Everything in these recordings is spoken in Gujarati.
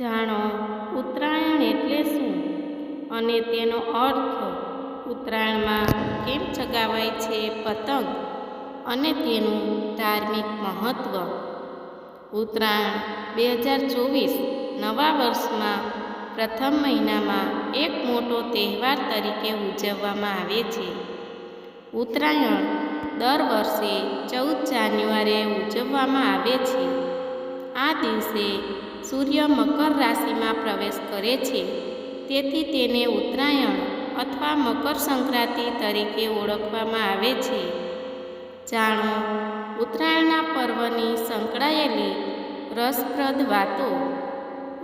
જાણો, ઉત્તરાયણ એટલે શું? અને તેનો અર્થ, ઉત્તરાયણમાં કેમ ચગાવાય છે પતંગ? અને તેનું ધાર્મિક મહત્ત્વ ઉત્તરાયણ બે હજાર ચોવીસ નવા વર્ષમાં પ્રથમ મહિનામાં એક મોટો તહેવાર તરીકે ઉજવવામાં આવે છે. ઉત્તરાયણ દર વર્ષે ચૌદ જાન્યુઆરીએ ઉજવવામાં આવે છે. આ દિવસે સૂર્ય મકર રાશિમાં પ્રવેશ કરે છે. તેથી તેને ઉત્તરાયણ અથવા મકર સંક્રાંતિ તરીકે ઓળખવામાં આવે છે. જાણો, ઉત્તરાયણના પર્વની સંકળાયેલી રસપ્રદ વાતો.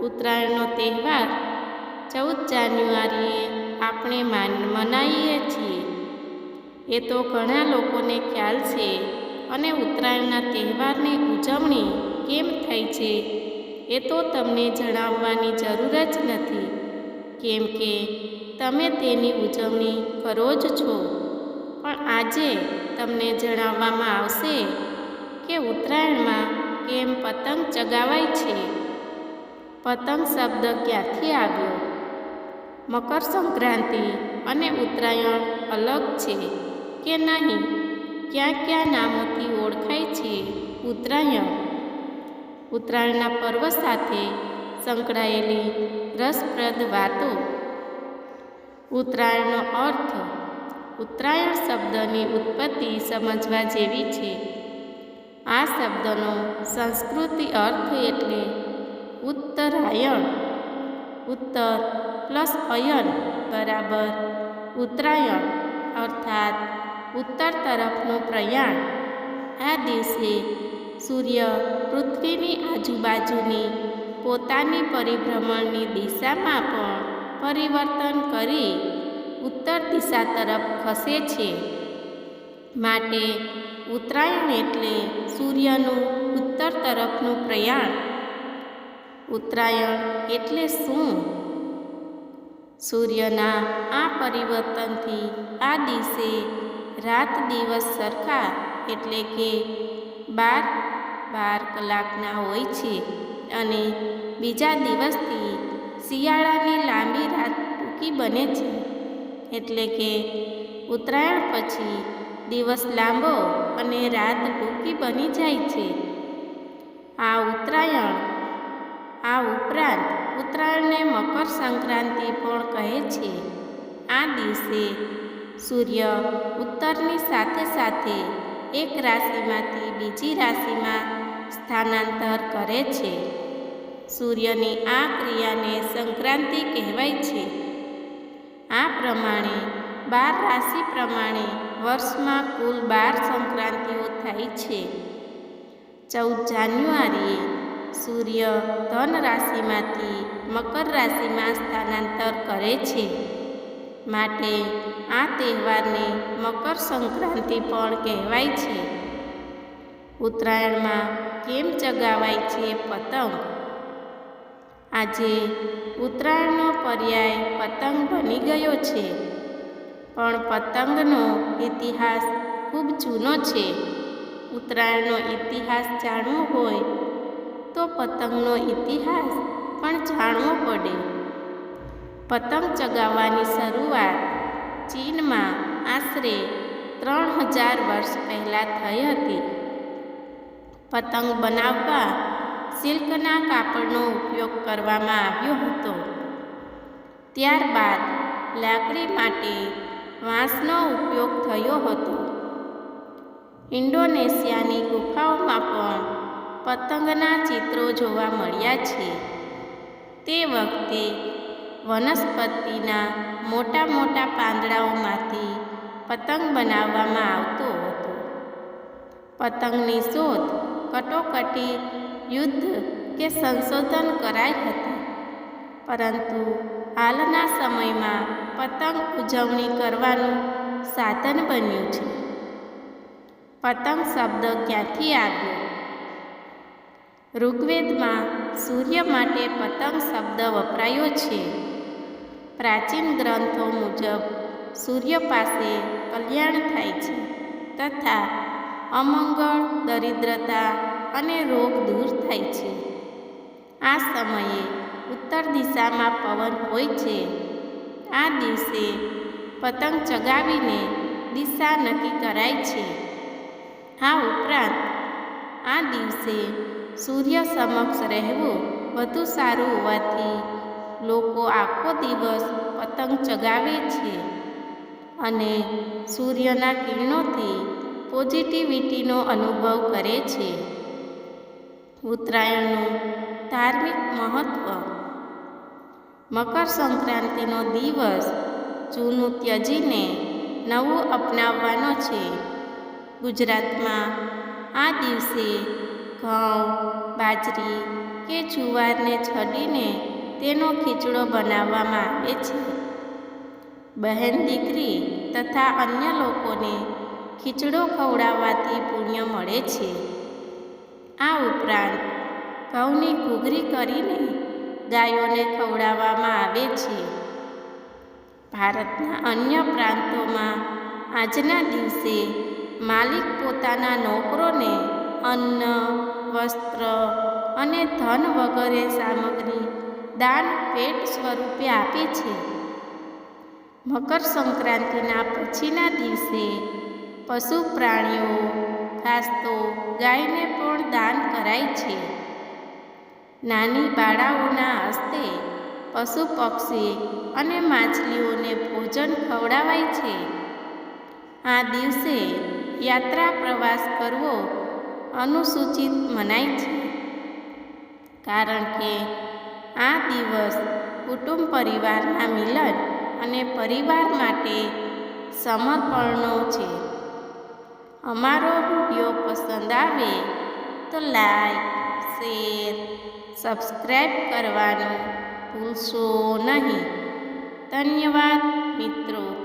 ઉત્તરાયણનો તહેવાર ચૌદ જાન્યુઆરીએ આપણે માન મનાવીએ છીએ. એ તો ઘણા લોકોને ખ્યાલ છે અને ઉત્તરાયણના તહેવારની ઉજવણી કેમ થાય છે એ તો તમને જણાવવાની જરૂર જ નથી. કેમ કે તમે તેની ઉજવણી કરો જ છો. પણ આજે તમને જણાવવામાં આવશે કે ઉત્તરાયણમાં કેમ પતંગ ચગાવાય છે? પતંગ શબ્દ ક્યાંથી આવ્યો? મકર સંક્રાંતિ અને ઉત્તરાયણ અલગ છે કે નહીં? ક્યાં ક્યાં નામોથી ઓળખાય છે? ઉત્તરાયણ. ઉત્તરાયણના પર્વ સાથે સંકળાયેલી રસપ્રદ વાતો. ઉત્તરાયણનો અર્થ, ઉત્તરાયણ શબ્દની ઉત્પત્તિ સમજવા જેવી છે. આ શબ્દનો સંસ્કૃતિ અર્થ એટલે ઉત્તરાયણ. ઉત્તર પ્લસ અયન બરાબર ઉત્તરાયણ, અર્થાત ઉત્તર તરફનું પ્રયાણ. આ દિવસે સૂર્ય પૃથ્વીની આજુબાજુની પોતાની પરિભ્રમણની દિશામાં પણ પરિવર્તન કરી ઉત્તર દિશા તરફ ખસે છે. માટે ઉત્તરાયણ એટલે સૂર્યનું ઉત્તર તરફનું પ્રયાણ. ઉત્તરાયણ એટલે શું? સૂર્યના આ પરિવર્તનથી આ દિવસે રાત દિવસ સરખા એટલે કે બાર બાર કલાકના હોય છે. અને બીજા દિવસથી શિયાળાની લાંબી રાત ટૂંકી બને છે. એટલે કે ઉત્તરાયણ પછી દિવસ લાંબો અને રાત ટૂંકી બની જાય છે. આ ઉત્તરાયણ, આ ઉપરાંત ઉત્તરાયણને મકર સંક્રાંતિ પણ કહે છે. આ દિવસે સૂર્ય ઉત્તરની સાથે સાથે એક રાશિમાંથી બીજી રાશિમાં સ્થાનાંતર કરે છે. સૂર્યની આ ક્રિયાને સંક્રાંતિ કહેવાય છે. આ પ્રમાણે બાર રાશિ પ્રમાણે વર્ષમાં કુલ બાર સંક્રાંતિઓ થાય છે. ચૌદ જાન્યુઆરીએ સૂર્ય ધન રાશિમાંથી મકર રાશિમાં સ્થાનાંતર કરે છે. માટે આ તહેવારને મકર સંક્રાંતિ પણ કહેવાય છે. ઉત્તરાયણમાં કેમ ચગાવાય છે પતંગ? આજે ઉત્તરાયણનો પર્યાય પતંગ બની ગયો છે. પણ પતંગનો ઇતિહાસ ખૂબ જૂનો છે. ઉત્તરાયણનો ઇતિહાસ જાણવો હોય તો પતંગનો ઇતિહાસ પણ જાણવો પડે. પતંગ ચગાવવાની શરૂઆત ચીનમાં આશરે ત્રણ હજાર વર્ષ પહેલાં થઈ હતી. પતંગ બનાવવા સિલ્કના કાપડનો ઉપયોગ કરવામાં આવ્યો હતો. ત્યારબાદ લાકડી માટે વાંસનો ઉપયોગ થયો હતો. ઇન્ડોનેશિયાની ગુફાઓમાં પણ પતંગના ચિત્રો જોવા મળ્યા છે. તે વખતે વનસ્પતિના મોટા મોટા પાંદડાઓમાંથી પતંગ બનાવવામાં આવતો હતો. પતંગની શોધ કટોકટી, યુદ્ધ કે સંશોધન કરાઈ હતી. પરંતુ હાલના સમયમાં પતંગ ઉજવણી કરવાનું સાધન બન્યું છે. પતંગ શબ્દ ક્યાંથી આવ્યો? ઋગ્વેદમાં સૂર્ય માટે પતંગ શબ્દ વપરાયો છે. પ્રાચીન ગ્રંથો મુજબ સૂર્ય પાસે કલ્યાણ થાય છે તથા અમંગળ, દરિદ્રતા અને રોગ દૂર થાય છે. આ સમયે ઉત્તર દિશામાં પવન હોય છે. આ દિવસે પતંગ ચગાવીને દિશા નક્કી કરાય છે. આ ઉપરાંત આ દિવસે સૂર્ય સમક્ષ રહેવું વધુ સારું હોવાથી લોકો આખો દિવસ પતંગ ચગાવે છે. અને સૂર્યના કિરણોથી પોઝિટિવિટીનો અનુભવ કરે છે. ઉત્તરાયણનું ધાર્મિક મહત્ત્વ મકર સંક્રાંતિનો દિવસ જૂનું ત્યજીને નવું અપનાવવાનો છે. ગુજરાતમાં આ દિવસે ઘઉં, બાજરી કે જુવારને છડીને તેનો ખીચડો બનાવવામાં આવે છે. બહેન દીકરી તથા અન્ય લોકોને ખીચડો ખવડાવવાથી પુણ્ય મળે છે. આ ઉપરાંત ઘઉંની ઘૂઘરી કરીને ગાયોને ખવડાવવામાં આવે છે. ભારતના અન્ય પ્રાંતોમાં આજના દિવસે માલિક પોતાના નોકરોને અન્ન વસ્ત્ર અને ધન વગેરે સામગ્રી દાન ભેટ સ્વરૂપે આપે છે. મકર સંક્રાંતિના પછીના દિવસે પશુ પ્રાણીઓ ખાસ તો ગાયને પણ દાન કરાય છે. નાની બાળાઓના હસ્તે પશુ પક્ષી અને માછલીઓને ભોજન ખવડાવાય છે. આ દિવસે યાત્રા પ્રવાસ કરવો અનુસૂચિત મનાય છે. કારણ કે આ દિવસ કુટુંબ પરિવારના મિલન અને પરિવાર માટે સમર્પણનો છે. અમારો વીડિયો પસંદ આવે તો લાઈક, શેર સબસ્ક્રાઈબ કરવાનું ભૂલશો નહીં. ધન્યવાદ મિત્રો.